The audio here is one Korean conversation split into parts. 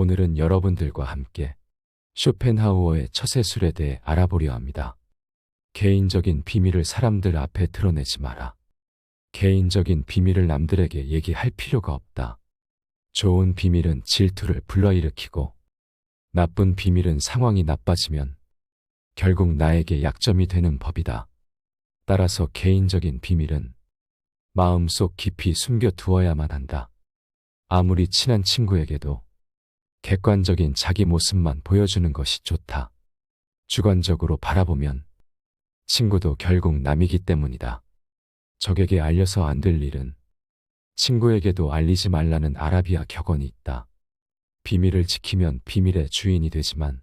오늘은 여러분들과 함께 쇼펜하우어의 처세술에 대해 알아보려 합니다. 개인적인 비밀을 사람들 앞에 드러내지 마라. 개인적인 비밀을 남들에게 얘기할 필요가 없다. 좋은 비밀은 질투를 불러일으키고 나쁜 비밀은 상황이 나빠지면 결국 나에게 약점이 되는 법이다. 따라서 개인적인 비밀은 마음속 깊이 숨겨두어야만 한다. 아무리 친한 친구에게도 객관적인 자기 모습만 보여주는 것이 좋다. 주관적으로 바라보면 친구도 결국 남이기 때문이다. 적에게 알려서 안 될 일은 친구에게도 알리지 말라는 아라비아 격언이 있다. 비밀을 지키면 비밀의 주인이 되지만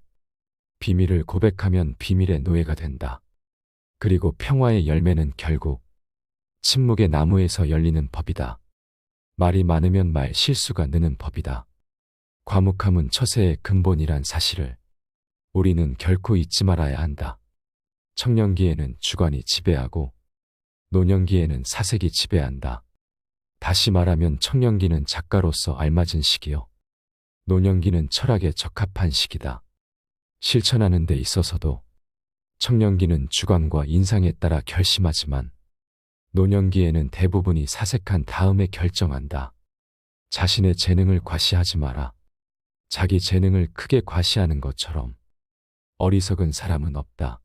비밀을 고백하면 비밀의 노예가 된다. 그리고 평화의 열매는 결국 침묵의 나무에서 열리는 법이다. 말이 많으면 말 실수가 느는 법이다. 과묵함은 처세의 근본이란 사실을 우리는 결코 잊지 말아야 한다. 청년기에는 주관이 지배하고 노년기에는 사색이 지배한다. 다시 말하면 청년기는 작가로서 알맞은 시기요. 노년기는 철학에 적합한 시기다. 실천하는 데 있어서도 청년기는 주관과 인상에 따라 결심하지만 노년기에는 대부분이 사색한 다음에 결정한다. 자신의 재능을 과시하지 마라. 자기 재능을 크게 과시하는 것처럼 어리석은 사람은 없다.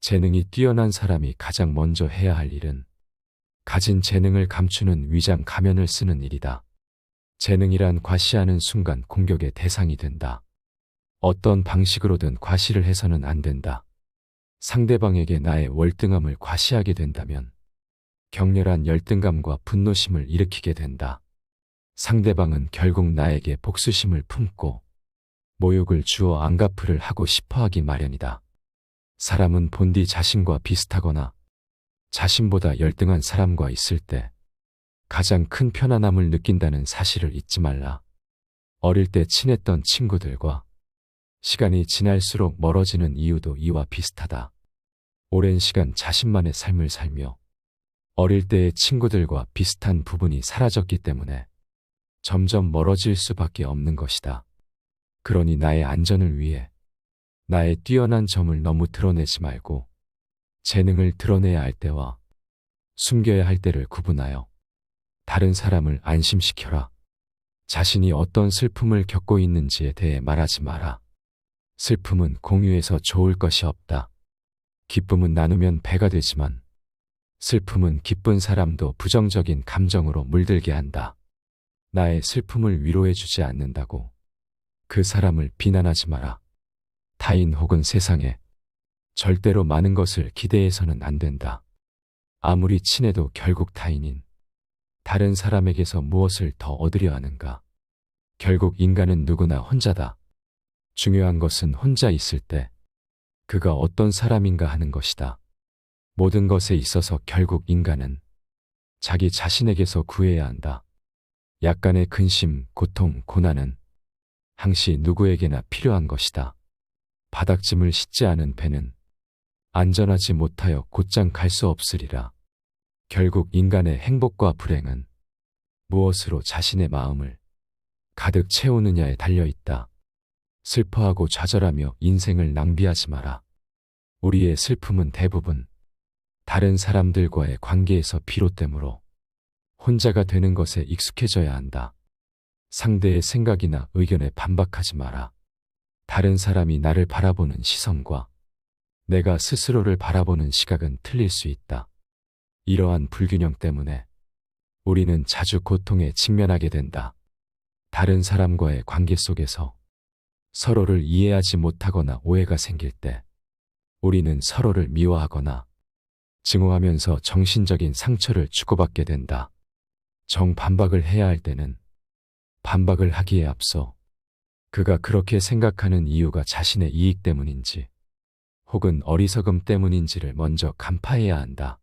재능이 뛰어난 사람이 가장 먼저 해야 할 일은 가진 재능을 감추는 위장 가면을 쓰는 일이다. 재능이란 과시하는 순간 공격의 대상이 된다. 어떤 방식으로든 과시를 해서는 안 된다. 상대방에게 나의 월등함을 과시하게 된다면 격렬한 열등감과 분노심을 일으키게 된다. 상대방은 결국 나에게 복수심을 품고 모욕을 주어 안갚을을 하고 싶어 하기 마련이다. 사람은 본디 자신과 비슷하거나 자신보다 열등한 사람과 있을 때 가장 큰 편안함을 느낀다는 사실을 잊지 말라. 어릴 때 친했던 친구들과 시간이 지날수록 멀어지는 이유도 이와 비슷하다. 오랜 시간 자신만의 삶을 살며 어릴 때의 친구들과 비슷한 부분이 사라졌기 때문에 점점 멀어질 수밖에 없는 것이다. 그러니 나의 안전을 위해 나의 뛰어난 점을 너무 드러내지 말고 재능을 드러내야 할 때와 숨겨야 할 때를 구분하여 다른 사람을 안심시켜라. 자신이 어떤 슬픔을 겪고 있는지에 대해 말하지 마라. 슬픔은 공유해서 좋을 것이 없다. 기쁨은 나누면 배가 되지만 슬픔은 기쁜 사람도 부정적인 감정으로 물들게 한다. 나의 슬픔을 위로해주지 않는다고 그 사람을 비난하지 마라. 타인 혹은 세상에 절대로 많은 것을 기대해서는 안 된다. 아무리 친해도 결국 타인인 다른 사람에게서 무엇을 더 얻으려 하는가. 결국 인간은 누구나 혼자다. 중요한 것은 혼자 있을 때 그가 어떤 사람인가 하는 것이다. 모든 것에 있어서 결국 인간은 자기 자신에게서 구해야 한다. 약간의 근심, 고통, 고난은 항시 누구에게나 필요한 것이다. 바닥짐을 싣지 않은 배는 안전하지 못하여 곧장 갈 수 없으리라. 결국 인간의 행복과 불행은 무엇으로 자신의 마음을 가득 채우느냐에 달려 있다. 슬퍼하고 좌절하며 인생을 낭비하지 마라. 우리의 슬픔은 대부분 다른 사람들과의 관계에서 비롯되므로 혼자가 되는 것에 익숙해져야 한다. 상대의 생각이나 의견에 반박하지 마라. 다른 사람이 나를 바라보는 시선과 내가 스스로를 바라보는 시각은 틀릴 수 있다. 이러한 불균형 때문에 우리는 자주 고통에 직면하게 된다. 다른 사람과의 관계 속에서 서로를 이해하지 못하거나 오해가 생길 때 우리는 서로를 미워하거나 증오하면서 정신적인 상처를 주고받게 된다. 정반박을 해야 할 때는 반박을 하기에 앞서 그가 그렇게 생각하는 이유가 자신의 이익 때문인지 혹은 어리석음 때문인지를 먼저 간파해야 한다.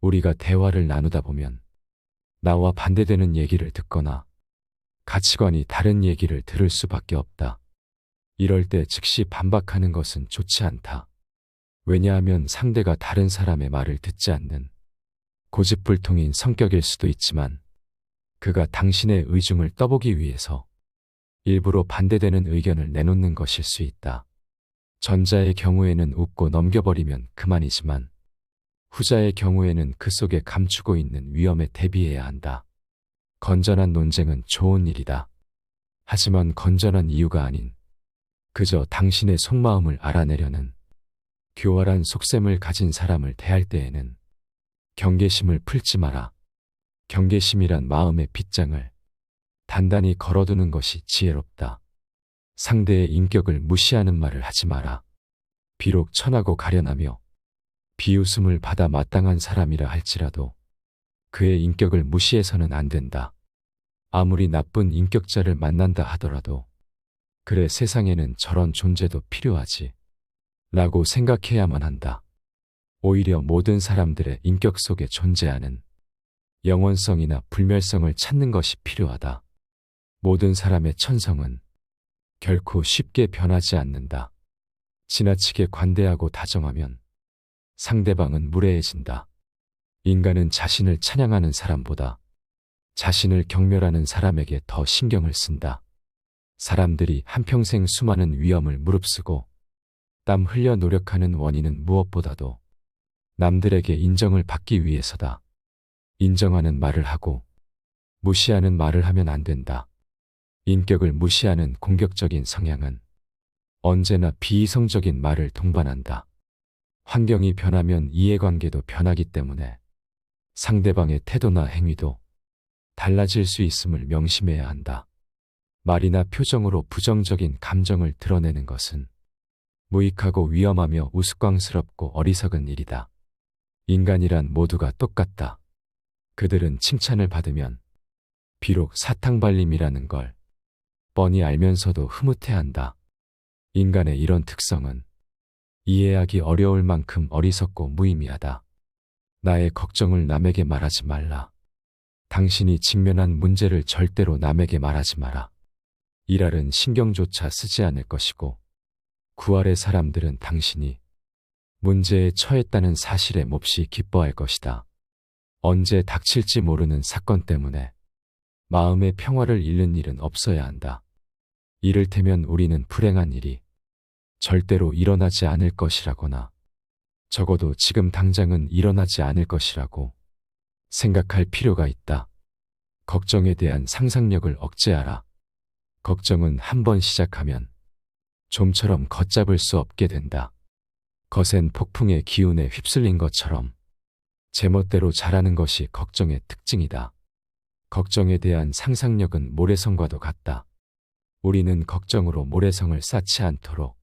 우리가 대화를 나누다 보면 나와 반대되는 얘기를 듣거나 가치관이 다른 얘기를 들을 수밖에 없다. 이럴 때 즉시 반박하는 것은 좋지 않다. 왜냐하면 상대가 다른 사람의 말을 듣지 않는 고집불통인 성격일 수도 있지만 그가 당신의 의중을 떠보기 위해서 일부러 반대되는 의견을 내놓는 것일 수 있다. 전자의 경우에는 웃고 넘겨버리면 그만이지만 후자의 경우에는 그 속에 감추고 있는 위험에 대비해야 한다. 건전한 논쟁은 좋은 일이다. 하지만 건전한 이유가 아닌 그저 당신의 속마음을 알아내려는 교활한 속셈을 가진 사람을 대할 때에는 경계심을 풀지 마라. 경계심이란 마음의 빗장을 단단히 걸어두는 것이 지혜롭다. 상대의 인격을 무시하는 말을 하지 마라. 비록 천하고 가련하며 비웃음을 받아 마땅한 사람이라 할지라도 그의 인격을 무시해서는 안 된다. 아무리 나쁜 인격자를 만난다 하더라도 그래 세상에는 저런 존재도 필요하지. 라고 생각해야만 한다. 오히려 모든 사람들의 인격 속에 존재하는 영원성이나 불멸성을 찾는 것이 필요하다. 모든 사람의 천성은 결코 쉽게 변하지 않는다. 지나치게 관대하고 다정하면 상대방은 무례해진다. 인간은 자신을 찬양하는 사람보다 자신을 경멸하는 사람에게 더 신경을 쓴다. 사람들이 한평생 수많은 위험을 무릅쓰고 땀 흘려 노력하는 원인은 무엇보다도 남들에게 인정을 받기 위해서다. 인정하는 말을 하고 무시하는 말을 하면 안 된다. 인격을 무시하는 공격적인 성향은 언제나 비이성적인 말을 동반한다. 환경이 변하면 이해관계도 변하기 때문에 상대방의 태도나 행위도 달라질 수 있음을 명심해야 한다. 말이나 표정으로 부정적인 감정을 드러내는 것은 무익하고 위험하며 우스꽝스럽고 어리석은 일이다. 인간이란 모두가 똑같다. 그들은 칭찬을 받으면 비록 사탕발림이라는 걸 뻔히 알면서도 흐뭇해한다. 인간의 이런 특성은 이해하기 어려울 만큼 어리석고 무의미하다. 나의 걱정을 남에게 말하지 말라. 당신이 직면한 문제를 절대로 남에게 말하지 마라. 이랄은 신경조차 쓰지 않을 것이고 구할의 사람들은 당신이 문제에 처했다는 사실에 몹시 기뻐할 것이다. 언제 닥칠지 모르는 사건 때문에 마음의 평화를 잃는 일은 없어야 한다. 이를테면 우리는 불행한 일이 절대로 일어나지 않을 것이라거나 적어도 지금 당장은 일어나지 않을 것이라고 생각할 필요가 있다. 걱정에 대한 상상력을 억제하라. 걱정은 한 번 시작하면 좀처럼 걷잡을 수 없게 된다. 거센 폭풍의 기운에 휩쓸린 것처럼 제멋대로 자라는 것이 걱정의 특징이다. 걱정에 대한 상상력은 모래성과도 같다. 우리는 걱정으로 모래성을 쌓지 않도록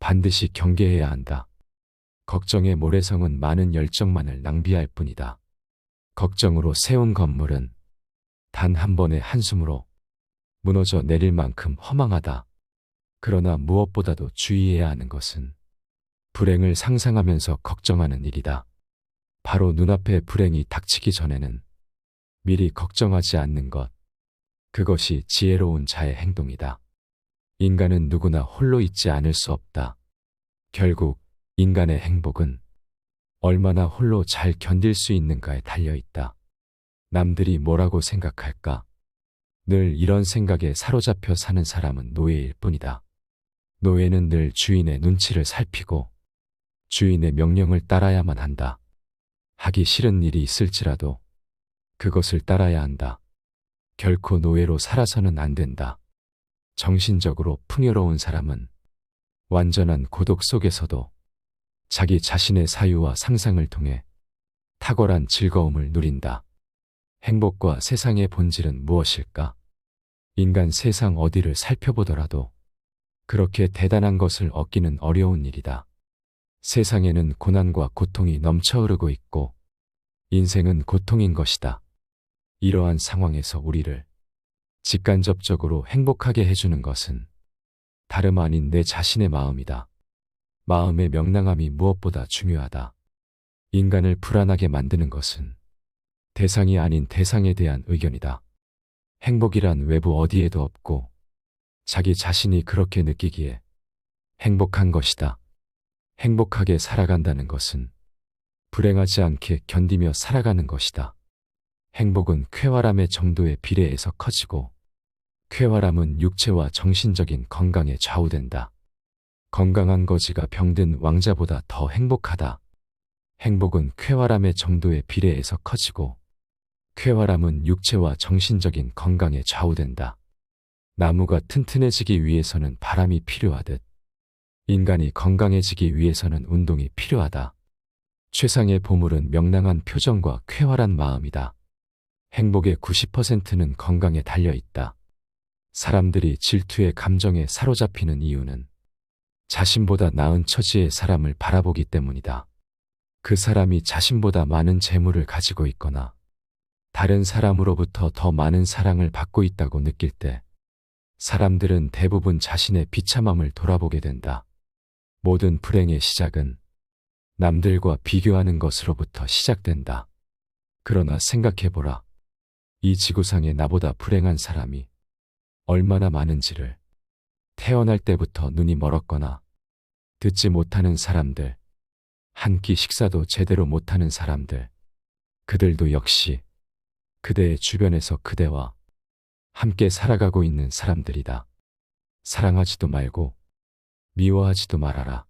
반드시 경계해야 한다. 걱정의 모래성은 많은 열정만을 낭비할 뿐이다. 걱정으로 세운 건물은 단 한 번의 한숨으로 무너져 내릴 만큼 허망하다. 그러나 무엇보다도 주의해야 하는 것은 불행을 상상하면서 걱정하는 일이다. 바로 눈앞에 불행이 닥치기 전에는 미리 걱정하지 않는 것. 그것이 지혜로운 자의 행동이다. 인간은 누구나 홀로 있지 않을 수 없다. 결국 인간의 행복은 얼마나 홀로 잘 견딜 수 있는가에 달려 있다. 남들이 뭐라고 생각할까? 늘 이런 생각에 사로잡혀 사는 사람은 노예일 뿐이다. 노예는 늘 주인의 눈치를 살피고 주인의 명령을 따라야만 한다. 하기 싫은 일이 있을지라도 그것을 따라야 한다. 결코 노예로 살아서는 안 된다. 정신적으로 풍요로운 사람은 완전한 고독 속에서도 자기 자신의 사유와 상상을 통해 탁월한 즐거움을 누린다. 행복과 세상의 본질은 무엇일까? 인간 세상 어디를 살펴보더라도 그렇게 대단한 것을 얻기는 어려운 일이다. 세상에는 고난과 고통이 넘쳐 흐르고 있고 인생은 고통인 것이다. 이러한 상황에서 우리를 직간접적으로 행복하게 해주는 것은 다름 아닌 내 자신의 마음이다. 마음의 명랑함이 무엇보다 중요하다. 인간을 불안하게 만드는 것은 대상이 아닌 대상에 대한 의견이다. 행복이란 외부 어디에도 없고 자기 자신이 그렇게 느끼기에 행복한 것이다. 행복하게 살아간다는 것은 불행하지 않게 견디며 살아가는 것이다. 행복은 쾌활함의 정도에 비례해서 커지고 쾌활함은 육체와 정신적인 건강에 좌우된다. 건강한 거지가 병든 왕자보다 더 행복하다. 행복은 쾌활함의 정도에 비례해서 커지고 쾌활함은 육체와 정신적인 건강에 좌우된다. 나무가 튼튼해지기 위해서는 바람이 필요하듯 인간이 건강해지기 위해서는 운동이 필요하다. 최상의 보물은 명랑한 표정과 쾌활한 마음이다. 행복의 90%는 건강에 달려 있다. 사람들이 질투의 감정에 사로잡히는 이유는 자신보다 나은 처지의 사람을 바라보기 때문이다. 그 사람이 자신보다 많은 재물을 가지고 있거나 다른 사람으로부터 더 많은 사랑을 받고 있다고 느낄 때 사람들은 대부분 자신의 비참함을 돌아보게 된다. 모든 불행의 시작은 남들과 비교하는 것으로부터 시작된다. 그러나 생각해보라. 이 지구상에 나보다 불행한 사람이 얼마나 많은지를 태어날 때부터 눈이 멀었거나 듣지 못하는 사람들, 한 끼 식사도 제대로 못하는 사람들, 그들도 역시 그대의 주변에서 그대와 함께 살아가고 있는 사람들이다. 사랑하지도 말고 미워하지도 말아라.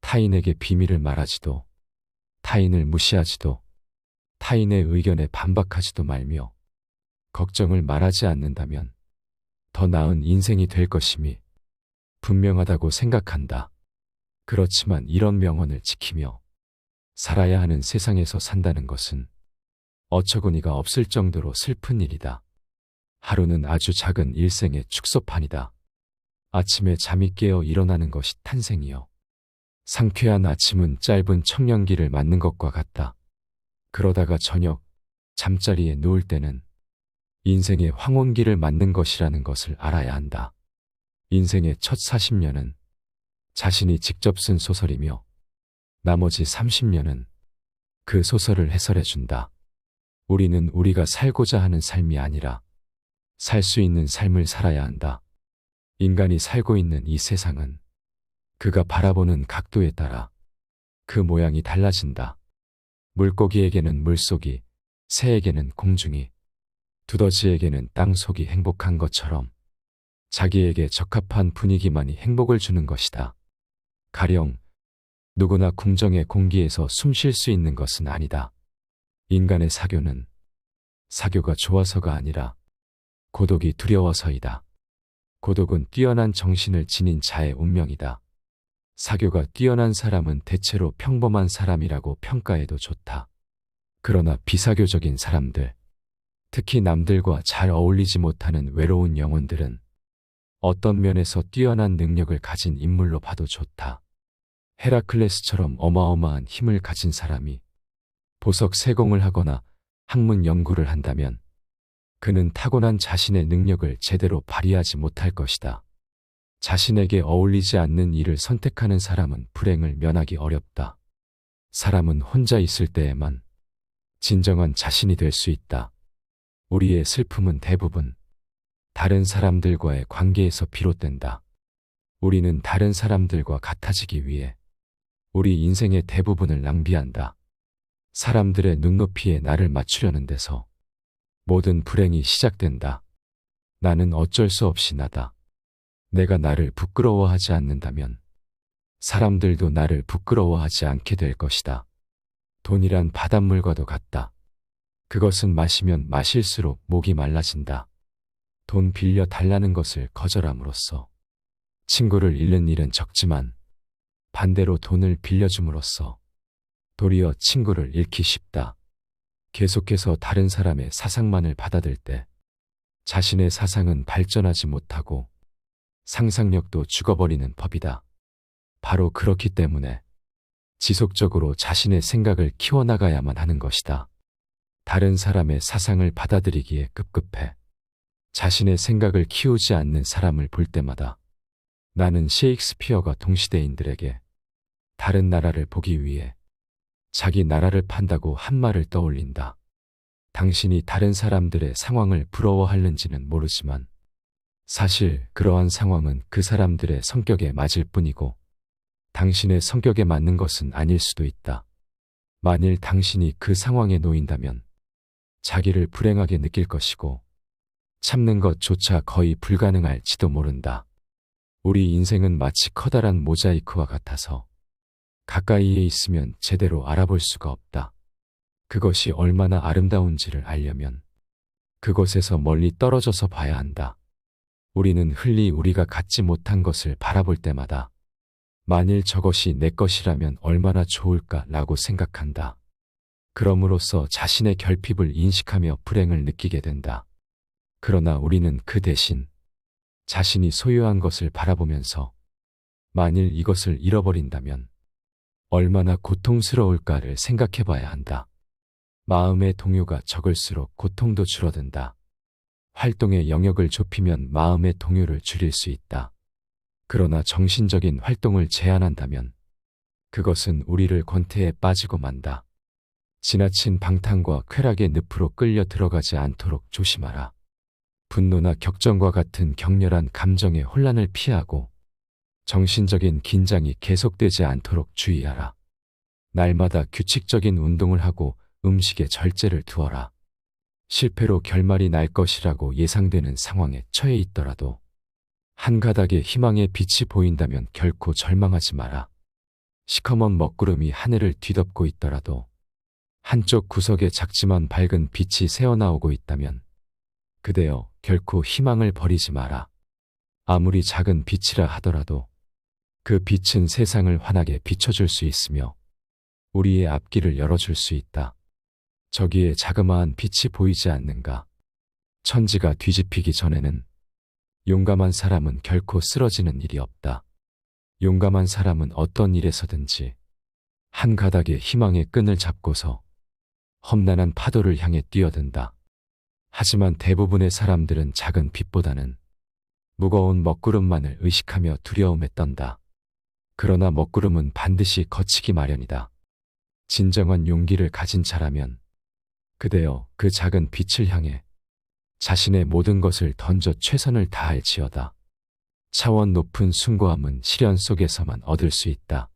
타인에게 비밀을 말하지도, 타인을 무시하지도, 타인의 의견에 반박하지도 말며, 걱정을 말하지 않는다면 더 나은 인생이 될 것임이 분명하다고 생각한다. 그렇지만 이런 명언을 지키며 살아야 하는 세상에서 산다는 것은 어처구니가 없을 정도로 슬픈 일이다. 하루는 아주 작은 일생의 축소판이다. 아침에 잠이 깨어 일어나는 것이 탄생이요. 상쾌한 아침은 짧은 청년기를 맞는 것과 같다. 그러다가 저녁 잠자리에 누울 때는 인생의 황혼기를 맞는 것이라는 것을 알아야 한다. 인생의 첫 40년은 자신이 직접 쓴 소설이며 나머지 30년은 그 소설을 해설해 준다. 우리는 우리가 살고자 하는 삶이 아니라 살 수 있는 삶을 살아야 한다. 인간이 살고 있는 이 세상은 그가 바라보는 각도에 따라 그 모양이 달라진다. 물고기에게는 물속이, 새에게는 공중이, 두더지에게는 땅속이 행복한 것처럼 자기에게 적합한 분위기만이 행복을 주는 것이다. 가령 누구나 궁정의 공기에서 숨 쉴 수 있는 것은 아니다. 인간의 사교는 사교가 좋아서가 아니라 고독이 두려워서이다. 고독은 뛰어난 정신을 지닌 자의 운명이다. 사교가 뛰어난 사람은 대체로 평범한 사람이라고 평가해도 좋다. 그러나 비사교적인 사람들, 특히 남들과 잘 어울리지 못하는 외로운 영혼들은 어떤 면에서 뛰어난 능력을 가진 인물로 봐도 좋다. 헤라클레스처럼 어마어마한 힘을 가진 사람이 보석 세공을 하거나 학문 연구를 한다면 그는 타고난 자신의 능력을 제대로 발휘하지 못할 것이다. 자신에게 어울리지 않는 일을 선택하는 사람은 불행을 면하기 어렵다. 사람은 혼자 있을 때에만 진정한 자신이 될 수 있다. 우리의 슬픔은 대부분 다른 사람들과의 관계에서 비롯된다. 우리는 다른 사람들과 같아지기 위해 우리 인생의 대부분을 낭비한다. 사람들의 눈높이에 나를 맞추려는 데서 모든 불행이 시작된다. 나는 어쩔 수 없이 나다. 내가 나를 부끄러워하지 않는다면 사람들도 나를 부끄러워하지 않게 될 것이다. 돈이란 바닷물과도 같다. 그것은 마시면 마실수록 목이 말라진다. 돈 빌려 달라는 것을 거절함으로써 친구를 잃는 일은 적지만 반대로 돈을 빌려줌으로써 도리어 친구를 잃기 쉽다. 계속해서 다른 사람의 사상만을 받아들 때 자신의 사상은 발전하지 못하고 상상력도 죽어버리는 법이다. 바로 그렇기 때문에 지속적으로 자신의 생각을 키워나가야만 하는 것이다. 다른 사람의 사상을 받아들이기에 급급해 자신의 생각을 키우지 않는 사람을 볼 때마다 나는 셰익스피어가 동시대인들에게 다른 나라를 보기 위해 자기 나라를 판다고 한 말을 떠올린다. 당신이 다른 사람들의 상황을 부러워하는지는 모르지만 사실 그러한 상황은 그 사람들의 성격에 맞을 뿐이고 당신의 성격에 맞는 것은 아닐 수도 있다. 만일 당신이 그 상황에 놓인다면 자기를 불행하게 느낄 것이고 참는 것조차 거의 불가능할지도 모른다. 우리 인생은 마치 커다란 모자이크와 같아서 가까이에 있으면 제대로 알아볼 수가 없다. 그것이 얼마나 아름다운지를 알려면 그곳에서 멀리 떨어져서 봐야 한다. 우리는 흘리 우리가 갖지 못한 것을 바라볼 때마다 만일 저것이 내 것이라면 얼마나 좋을까라고 생각한다. 그럼으로써 자신의 결핍을 인식하며 불행을 느끼게 된다. 그러나 우리는 그 대신 자신이 소유한 것을 바라보면서 만일 이것을 잃어버린다면 얼마나 고통스러울까를 생각해 봐야 한다. 마음의 동요가 적을수록 고통도 줄어든다. 활동의 영역을 좁히면 마음의 동요를 줄일 수 있다. 그러나 정신적인 활동을 제한한다면 그것은 우리를 권태에 빠지고 만다. 지나친 방탕과 쾌락의 늪으로 끌려 들어가지 않도록 조심하라. 분노나 격정과 같은 격렬한 감정의 혼란을 피하고 정신적인 긴장이 계속되지 않도록 주의하라. 날마다 규칙적인 운동을 하고 음식에 절제를 두어라. 실패로 결말이 날 것이라고 예상되는 상황에 처해 있더라도 한 가닥의 희망의 빛이 보인다면 결코 절망하지 마라. 시커먼 먹구름이 하늘을 뒤덮고 있더라도 한쪽 구석에 작지만 밝은 빛이 새어나오고 있다면 그대여 결코 희망을 버리지 마라. 아무리 작은 빛이라 하더라도 그 빛은 세상을 환하게 비춰줄 수 있으며 우리의 앞길을 열어줄 수 있다. 저기에 자그마한 빛이 보이지 않는가? 천지가 뒤집히기 전에는 용감한 사람은 결코 쓰러지는 일이 없다. 용감한 사람은 어떤 일에서든지 한 가닥의 희망의 끈을 잡고서 험난한 파도를 향해 뛰어든다. 하지만 대부분의 사람들은 작은 빛보다는 무거운 먹구름만을 의식하며 두려움에 떤다. 그러나 먹구름은 반드시 거치기 마련이다. 진정한 용기를 가진 자라면 그대여 그 작은 빛을 향해 자신의 모든 것을 던져 최선을 다할지어다. 차원 높은 숭고함은 시련 속에서만 얻을 수 있다.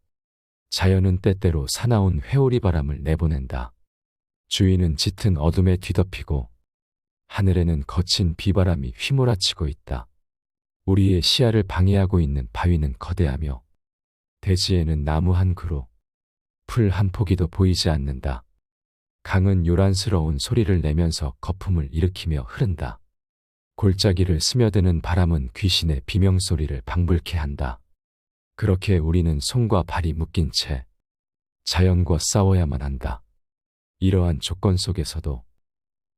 자연은 때때로 사나운 회오리 바람을 내보낸다. 주위는 짙은 어둠에 뒤덮이고 하늘에는 거친 비바람이 휘몰아치고 있다. 우리의 시야를 방해하고 있는 바위는 거대하며 대지에는 나무 한 그루, 풀 한 포기도 보이지 않는다. 강은 요란스러운 소리를 내면서 거품을 일으키며 흐른다. 골짜기를 스며드는 바람은 귀신의 비명소리를 방불케 한다. 그렇게 우리는 손과 발이 묶인 채 자연과 싸워야만 한다. 이러한 조건 속에서도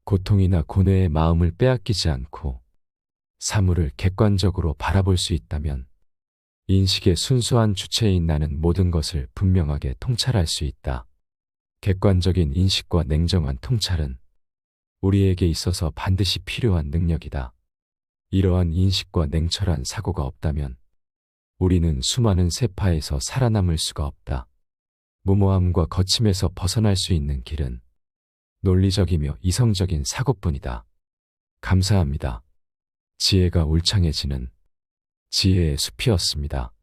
고통이나 고뇌의 마음을 빼앗기지 않고 사물을 객관적으로 바라볼 수 있다면 인식의 순수한 주체인 나는 모든 것을 분명하게 통찰할 수 있다. 객관적인 인식과 냉정한 통찰은 우리에게 있어서 반드시 필요한 능력이다. 이러한 인식과 냉철한 사고가 없다면 우리는 수많은 세파에서 살아남을 수가 없다. 무모함과 거침에서 벗어날 수 있는 길은 논리적이며 이성적인 사고뿐이다. 감사합니다. 지혜가 울창해지는 지혜의 숲이었습니다.